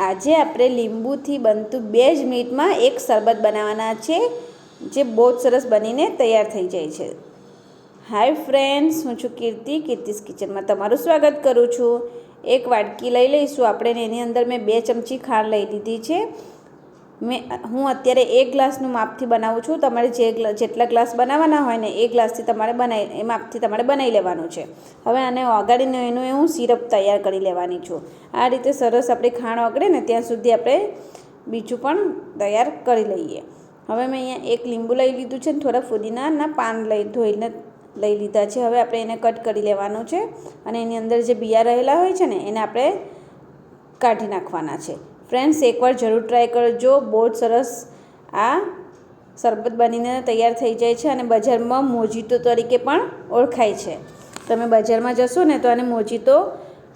આજે આપણે લીંબુથી બનતું બે જ મિનિટમાં એક શરબત બનાવવાના છે, જે બહુ જ સરસ બનીને તૈયાર થઈ જાય છે. હાય ફ્રેન્ડ્સ, હું છું કીર્તિ, કીર્તિસ કિચનમાં તમારું સ્વાગત કરું છું. એક વાટકી લઈ લઈશું. આપણે એની અંદર મેં બે ચમચી ખાંડ લઈ લીધી છે. મેં હું અત્યારે એક ગ્લાસનું માપથી બનાવું છું. તમારે જે જેટલા ગ્લાસ બનાવવાના હોય ને એ ગ્લાસથી તમારે બનાવી એ માપથી તમારે બનાવી લેવાનું છે. હવે આને ઓગાળીને એનું હું સિરપ તૈયાર કરી લેવાની છું. આ રીતે સરસ આપણી ખાંડ ઓગળે ને ત્યાં સુધી આપણે બીજું પણ તૈયાર કરી લઈએ. હવે મેં અહીંયા એક લીંબુ લઈ લીધું છે ને થોડા ફુદીનાના પાન લઈ ધોઈને લઈ લીધા છે. હવે આપણે એને કટ કરી લેવાનું છે અને એની અંદર જે બિયા રહેલા હોય છે ને એને આપણે કાઢી નાખવાના છે. ફ્રેન્ડ્સ એકવાર જરૂર ટ્રાય કરજો. બહુ જ સરસ આ શરબત બનીને તૈયાર થઈ જાય છે અને બજારમાં મોજીતો તરીકે પણ ઓળખાય છે. તમે બજારમાં જશો ને તો આને મોજીતો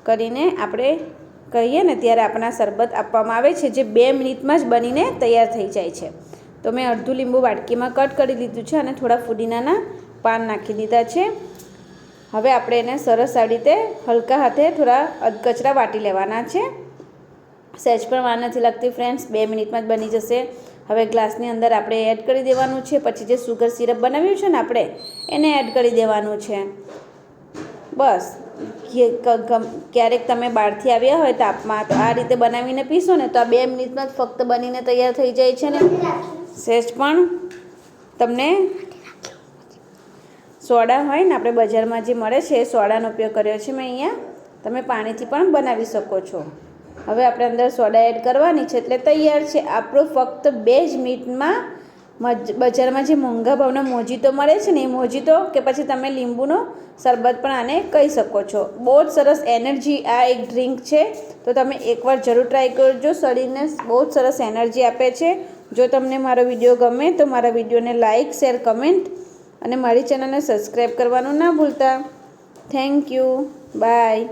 કરીને આપણે કહીએ ને ત્યારે આપણા શરબત આપવામાં આવે છે, જે બે મિનિટમાં જ બનીને તૈયાર થઈ જાય છે. તો મેં અડધું લીંબુ વાટકીમાં કટ કરી લીધું છે અને થોડા ફુદીનાના પાન નાખી દીધા છે. હવે આપણે એને સરસ આવી રીતે હલકા હાથે થોડા અધકચરા વાટી લેવાના છે. સહેજ પણ વાર નથી લાગતી ફ્રેન્ડ્સ બે મિનિટમાં જ બની જશે. હવે ગ્લાસની અંદર આપણે એડ કરી દેવાનું છે. પછી જે સુગર સિરપ બનાવ્યું છે ને આપણે, એને એડ કરી દેવાનું છે. બસ. ક્યારેક તમે બહારથી આવ્યા હોય તાપમાં, તો આ રીતે બનાવીને પીશો ને, તો આ બે મિનિટમાં જ ફક્ત બનીને તૈયાર થઈ જાય છે ને. સહેજ પણ તમને સોડા હોય ને, આપણે બજારમાં જે મળે છે, એ સોડાનો ઉપયોગ કર્યો છે મેં અહીંયા. તમે પાણીથી પણ બનાવી શકો છો. હવે આપણે અંદર સોડા એડ કરવાની છે એટલે તૈયાર છે. આપણું ફક્ત બે જ મિનિટમાં બજારમાં જે મોંઘા ભાવના મોજીતો મળે છે ને એ મોજીતો કે પછી તમે લીંબુનો શરબત પણ આને કહી શકો છો. બહુ જ સરસ એનર્જી આ એક ડ્રિંક છે. તો તમે એકવાર જરૂર ટ્રાય કરજો. શરીરને બહુ જ સરસ એનર્જી આપે છે. જો તમને મારો વીડિયો ગમે તો મારા વિડીયોને લાઇક શેર, કમેન્ટ અને મારી ચેનલને સબસ્ક્રાઈબ કરવાનું ના ભૂલતા. Thank you. બાય.